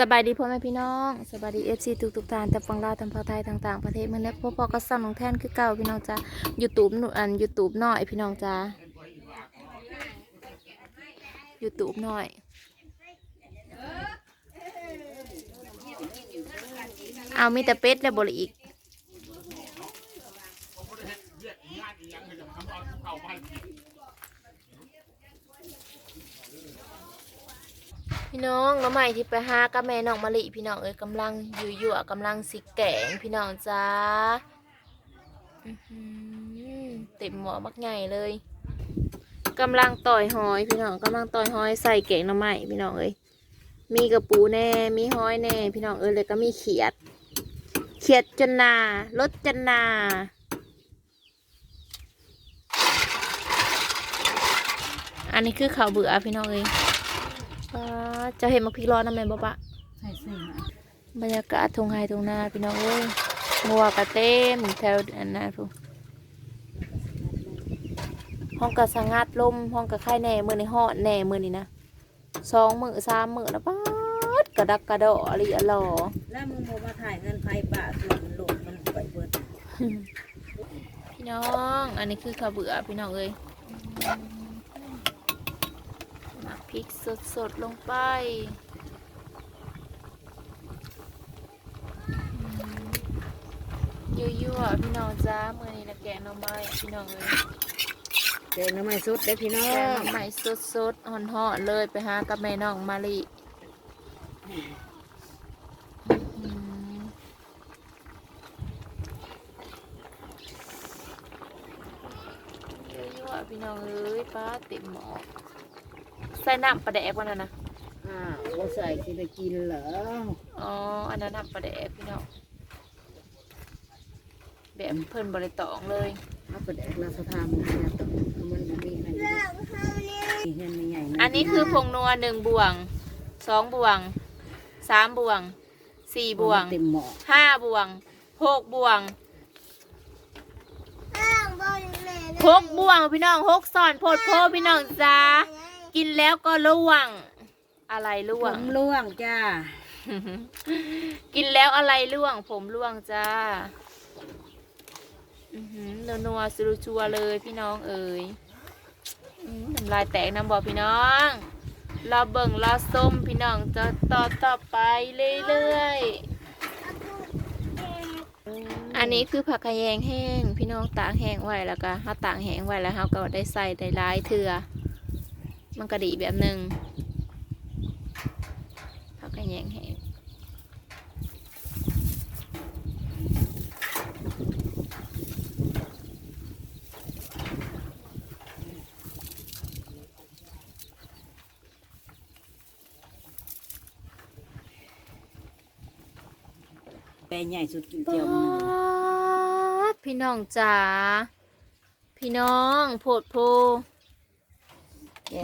สบายดีพ่อแม่พี่น้องสบายดีเอฟซีทุกทุกทานแต่ฟังลาวทางภาคไทยต่าง ๆ ประเทศเมื่อนี้พ่อพ่อก็สั่งของแท่นคือเก่าพี่น้องจ้ายูทูบหนูอันยูทูบหน่อยพี่น้องจ้ายูทูบหน่อยเอามีแต่เป็ดแล้วบริอีก พี่น้องน้องใหม่ที่ไปหากับแม่น้องมะลิพี่น้องเอ้ยกำลังอยู่ยู่ๆกำลังสิแกงพี่น้องจ้าเต็มหม้อมักใหญ่เลยกำลังต่อยหอยพี่น้องกำลังต่อยหอยใส่แกงน้ำใหม่พี่น้องเอ้ยมีกระปูแน่มีหอยแน่พี่น้องเอ้ยเลยก็มีเขียด เขียดจนนารสจนนาอันนี้คือข้าวเบื่อพี่น้องเอ้ย เจะเห็นมะพริกร้อนนะแม่บ่ปะใส่ใส่มาบรรยากาศทงไฮทงนาพี่น้องเอ้ยงัวกระเต้มแถวอันนั้นพู้นห้องกระสังัดลมห้องกระไข่แหน่มือในหอดแหน่มือนี่นะสองมือสามมือแล้วป๊าดกระดักกระโดออะไรอะหล่อแล้วมึงโมมาถ่ายเงินไฟป่าคือมันหลงมันไปเบิดพี่น้อง อันนี้คือข้าวเบื่อพี่น้องเอ้ยหมัก พริกสดๆลงไปยั่วๆพี่น้องจ้ามือนี้นะแกงหน่อไม้พี่น้องเอ้ยเจอน้ำมันสุดได้อพี่น้อแกงงหน่อไม้สดๆห่อนๆเลยไปหากับแม่น้องมาลีอืมยั่วๆพี่น้องเอ้ยป้าเต็มหม้อ ใส่น้ำปลาแดกวันนั้นนะอ่าว่าใส่สิได้กินเหรออ๋ออันนั้นน้ำปลาแดกพี่น้องแบบเพิ่นบริตองเลยเอาไปแดกลาสะทามมันนะต้องเอามันบ่มีมันนี่เห็นไม่ใหญ่อันนี้คือผงนัวหนึ่งบวงสองบวงสามบวงสี่บวงเต็มหม้อห้าบวงหกบวงหกบวงพี่น้องหกสอนโพดโพพี่น้องจ้า กินแล้วก็ล่วง อะไรล่ผวงมล่วงจ้า กินแล้วอะไรล่วง ผมล่วงจ้าอือหือนัวๆสุรุชัวๆเลยพี่น้องเอ๋ยอื้อน้ำลายแตกน้ำบ่พี่น้องเราเบิ่งเราส้มพี่น้องจะต่อต่อไปเรื่อยๆ อันนี้คือผักขะแยงแห้ง พี่น้องตากแห้งไว้แล้วก็เฮาตากแห้งไว้แล้วเฮาก็ได้ใส่ได้หลายเถื่อ มันก็ดีแบบหนึ่งผักขะแยงแห้งแปลใหญ่สุดกินเจียวมันป๊าดพี่น้องจ๋าพี่น้องโพดโพ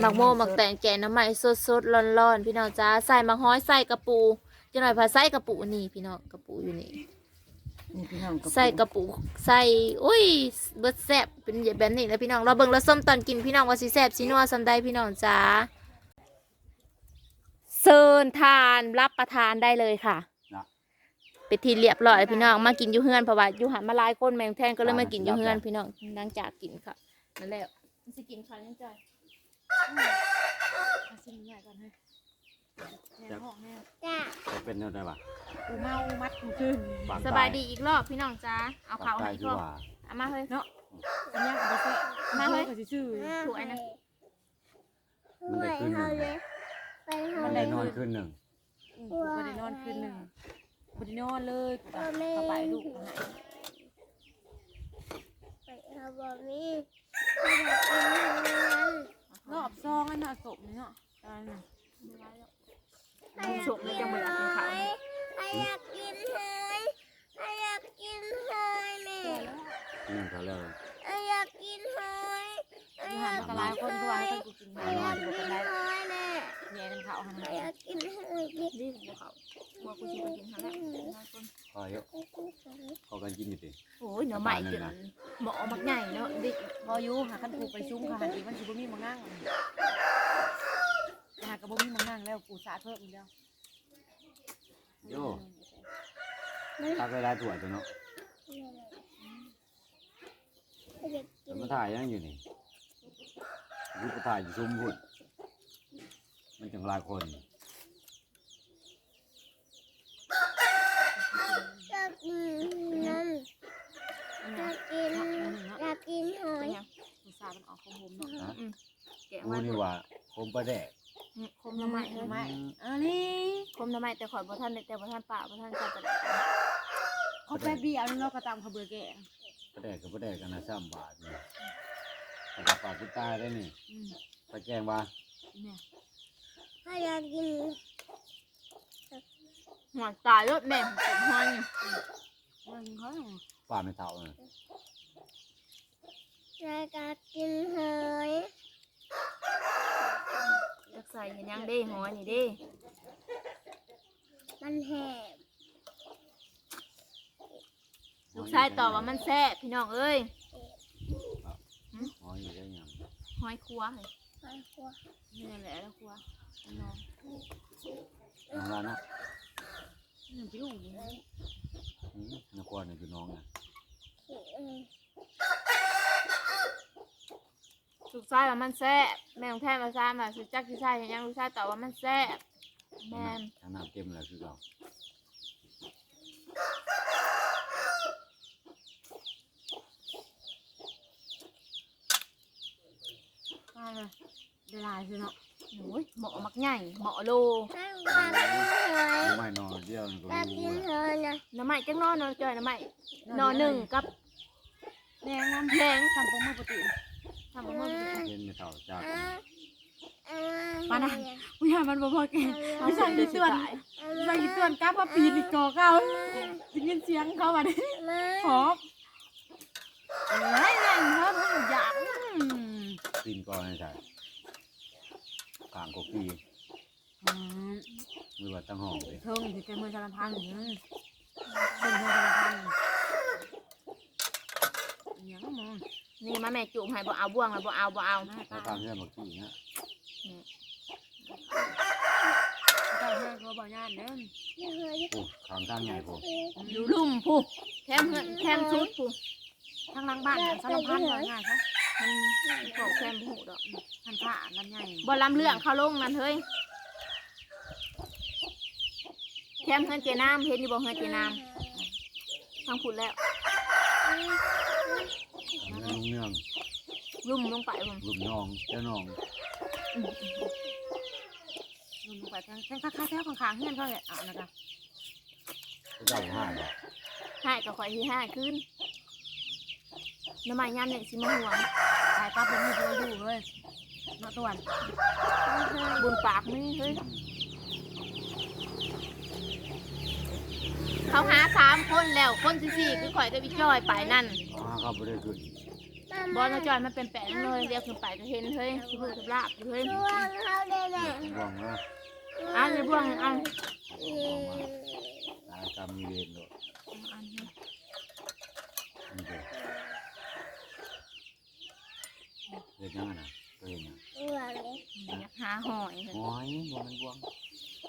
หมักโมหมักแตงแกงน้ำใหม่สดสดร้อนร้อนๆพี่น้องจ๋าใส่หมักฮ้อยใส่กระปูจะหน่อยพาใส่กระปูนี่พี่น้องกระปูอยู่นี่นี่พี่น้องใส่กระปูใส่อุ้ยเบิดแซ่บเป็นแบบนี้แล้วพี่น้องเราเบิ่งเราส้มตอนกินพี่น้องว่าสิแซ่บสินัวซำใดพี่น้องจ๋าเชิญทานรับประทานได้เลยค่ะไปนทีเรียบร้อยพี่น้องมากินอยู่เฮือนเพราะว่าอยู่หันมาหลายคนแมงแทนก็เลยมากินอยู่เฮือนพี่น้องหลังจากกินค่ะนั่นแหละมันสิกินข้าวยั งใจมาสิใหญ่ก่อนให้แน่ห้องแน่จะเป็นอะไรวะกูเมามัดกูขึ้นบางสบายดีอีกรอบพี่น้องจ้าเอาข้าวใต้ให้อีกที่รอบว่าเอามาเฮ้ยเนาะอันนี้เอาไปซื้อเอามาเฮ้ยถูกไอ้นะมันได้ขึ้นหนึ่งมันได้นอนขึ้นหนึ่งกูก็ได้นอนคืนหนึ่งกูได้นอนเลยกูก็เข้าไปลูกก็หาย รอบซองอันน่ะศพเนาะตายน่ะดูฉกแล้วจะเหมือนกินข้าวอยากกินเลยอยากกินเลยแม่หนึ่งเขาเรียกว่าอยากกินเลยอยู่หันมากระลายคนก็ว่าให้กันกูกินข้าวอยากอยู่กิกันนได้เลย แม่แย่กันข้าวหันอยากกินเลยกินดีของเขาบัวกูชิไปกินข้าวแล้วพอเยอะพอกันกินอยู่ดิโอ้ยเนื้อใหม่จนหมอมักใหญ่เนาะดิพออยู่หาคันกูไปซุ้มค่ะหันอีกมันสิบ่มีมานั่งหาก็บ่มีมานั่งแล้วกูสาเพิ่มอีกแล้วตักได้หลายถ้วยตัวเนาะอยากกิแต่นมาถ่ายยังอยู่นี่นี่ไปถ่ายอยู่ซุ้มพุ่น มันจังหลายคนอยากกินน้ำอยากกินอยากกินหอเป็ยนหยังอุตส่าห์มันออกของผมเนาะนะอืมแกะกูไว้นี่ว่าคมประแดกอืมคมน้ำไม้เฮ้ยไม่อันนี้คมน้ำไม้แต่ข่อยบ่ทันได้แต่บ่ทันปะบ่ทันใส่ประดับเขาแป๊บเดียวนี่เราก็ตามเขาเบื่อแก่ประแดกกับประแดกกันนะสามบาทนี่กระปากกูตายได้นี่อืมไปแกงว่าเนี่ย ถ้าอยากกินหัวตายรถแม่ผมห้อยมันเขาป้าไม่เท่านะอยากกินหอยจักใส่เห็นยังเด้หอยนี่เด้มันแหบลูกชายตอบว่ามันแซ่บพี่น้องเอ้ยหอยอยู่ได้ยังหอยครัวเฮ้ยหอยครัวนี่แหละแล้วครัว น้องน้องร้านนะหนึ่งปิ้วอืมนักควานเนี่ยอยู่น้องนะอืมลูกชายว่ามันแซ่บแม่ของแท้มาซ่ามาสิจักสิใช่เห็นยังลูกชายตอบว่ามันแซ่บแม่นทางน้ำเต็มเลยคือเรามาเลยเวลาสิเนาะโอ้ยเหมาะ มักใหญ่เหมาะโลถ้าอยากกินหอยไม่นอนเดียวนี่ก็อยากรู้กินว่าหอยนะน้ำไม้จักหนอนนอนจอยน้ำไม้นอนหนึ่งกับแดงน้ำแดงทำผมมือปกติทำมาเมื่อกี้เย็นไม่เท่าจากอ่าอ่าปานะอุ้ยมันบ่พอแกเอาไม่ใส่ใช่เดืที่อดส่วนไม่ใช่ที่ส่วนกล้าว่าปีนอีกกอเก้าได้ยินเสียงเขาอะดิมาหอบไรแรงครับอยากกินก่อนให้ใช่กลางกกีหรือว่าตั้งห้องเลยเทิงที่เป็นมือสารพันเป็นมือสารพันยังมองนี่มาแม่จุ่มให้บ่เอาบ่วงให้บ่เอาบ่เอาหน้าแล้ตาวตามเพื่อนเมื่อกี้นะเจ้าแม่เขาบอกญาติเด้อหอยโอ้ขามทางใหญ่ผมอยู่ลุ่มผู้แคมเงินแคมชุดผู้ทางหลังบ้านสารพันว่าง่ายซะ มันขอแคมผู้ดอกทันผ้าลำใหญ่บ่ลำเรื่องเขาลงนั่นเฮ้ยแคมเงินเจน้ำเห็นอยู่บ่เงินเจน้ำทางผุดแล้วลุงเนื่องลุ่มลงไปผมลุมน้องเจ้าน้องลงไปทางทางข้าแถวข้างๆเฮือนเขาเลยอะนะคะเจ้าห้าบ่ให้กับข่อยที่ห้าขึ้น น้ำไม้ยามเนี่ยสิมาห่วงตายปั๊บแล้วมีตัวอยู่เลยมาตวนบุญปากนี่เฮ้ยเขาหาสามคนแล้วคนที่สี่คือข่อยกับพี่จ้อยไปนั่นอ๋อเขาไม่ได้ขึ้นบอลน้าจอยมันเป็นแปะเลยเรียกขึ้นไปก็เห็นเฮ้ยคือมือกับลาบอยู่เฮ้ยช่วงเขาเลยแหละว่างนะอะในบ่วงอะอืมตายกรรมมีเวรเลยอันนี้นี่เด้อ เด็กยังไงนะก็เห็นยังอ้วนเลยอยากหาหอยเถอะหอยบ่มันบวง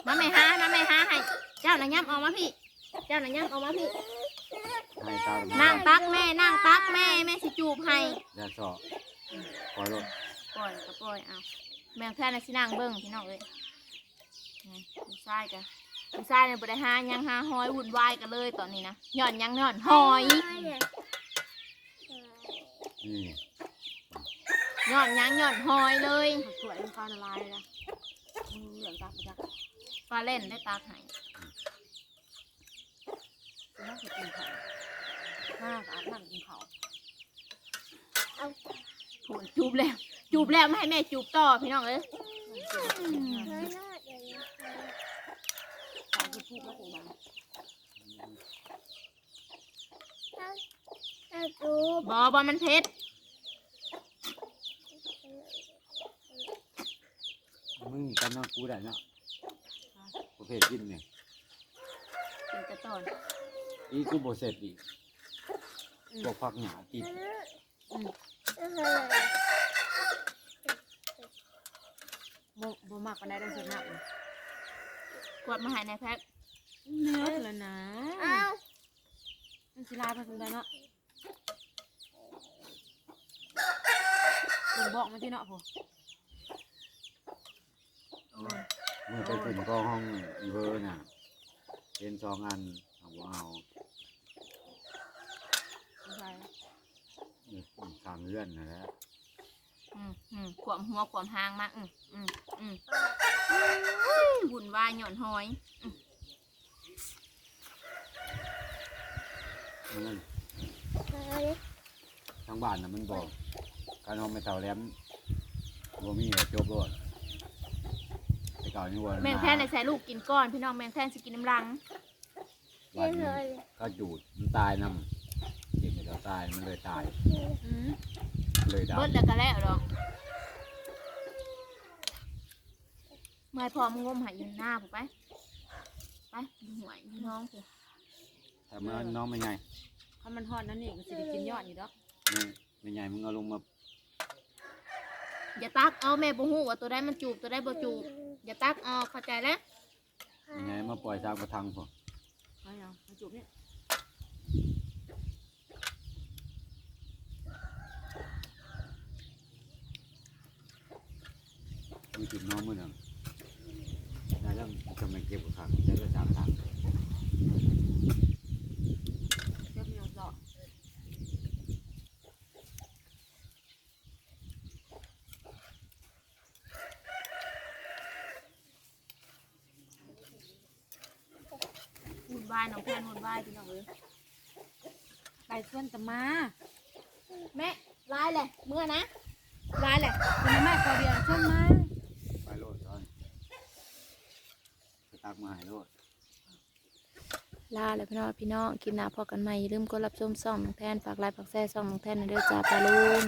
มาไม่หามาไม่หาให้ เจ้าหน่ะย้ำออกมาพี่ เจ้าหน่ะย้ำออกมาพี่ ให้ตานั่งตักแม่นั่งตักแม่แม่สิจูบให้ยาสอปล่อยรถปล่อยก็ปล่อยเอาแมวแค่น่ะสินั่งเบิ่งพี่น้องเอ้ยนี่ผู้ชายกันผู้ชายเนี่ยบ่ได้หาหยังหาหอยวุ่นวายกันเลยตอนนี้นะย้อนหยังย้อนหอย นี่ หยอนยังหยอนหอยเลยสวยมันฟ้าละลายนะมือเหลืองตาประจักษ์ปลาเล่นได้ตาไห้น่าจะกินเขาหน้าอาบน้ำกินเขาผูนจูบแล้ว จูบแล้วไม่ให้แม่จูบต่อพี่น้องเอ้ยบอบอมันเผ็ด มึงกันน้องกูได้เนาะประเภทกินเนี่ยกินกระตอนอีกูบ่เสร็จอีกพวกผักหญ้าติดบ่บ่มากปานใดได้สุดหนักกวดมาให้ในแพ็คเนื้อแล้วนะอ้าวสิลายผสมได้เนาะผมบอกมาที่เนาะผม เมื่อไปขึ้นก็ห้องอีเวอร์น่ะเป็นสองอันเอาบ่เอาไม่ใช่อีกทางเลื่อนนั่นแหละอืมอืมขวมหัวขวมหางมาอืมอืมอืมบุญวายหย่อนหอยมันนั่นอะไรทางบ้านน่ะมันบอกการเอาไม่เท่าแหลมบ่มีก็จบโลด แต่เก่านี่ว่าแมงแท่นเลยใส่ลูกกินก้อน พี่น้องแมงแท่นสิกินน้ำรังบ้านเลนี้ยก็จูดมันตายนำเด็กก็ตายมันเลยตาย อืมเลยดาวเบิดแล้วก็แล้วดอกเมื่อพอมงมหายยืนหน้าผมไปไปดูหวยพี่น้องสิแต่เมื่อน้องไม่ใหญ่ถ้ามันทอดนั่นนี่ก็สิได้กินยอดอยู่ดอกนี่ไม่ใหญ่มึงเอาลงมาอย่าตักเอาแม่บ่ฮู้ว่าตัวใดมันจูบตัวใดบ่จูบ อย่าตักเอาเข้าใจแล้วไม่ใหญ่มาปล่อยทางกระทังพอเอาเอามาจุบเนี่ยมีจุดน้องมือหนึ่งได้แล้วจะไม่เก็บกระทังได้แล้วสามทาง เจ้าพี่น้องเจาะ หุ่นวายน้องหนวายพี่น้องเอ้ยไปส่วนจะมาแม่ลายเลยเมื่อนะลายเลยเป็นแม่ตัวเดียวส่วนมาไปโลดตอนไปตักมาให้โลดลาเลยพี่น้องพี่น้องคลิปหน้าพอกันใหม่อย่าลืมกดรับชมซ่องน้องแทนฝากไลค์ฝากแชร์ซ่องน้องแทนนะเด้อจ้าปลาลุง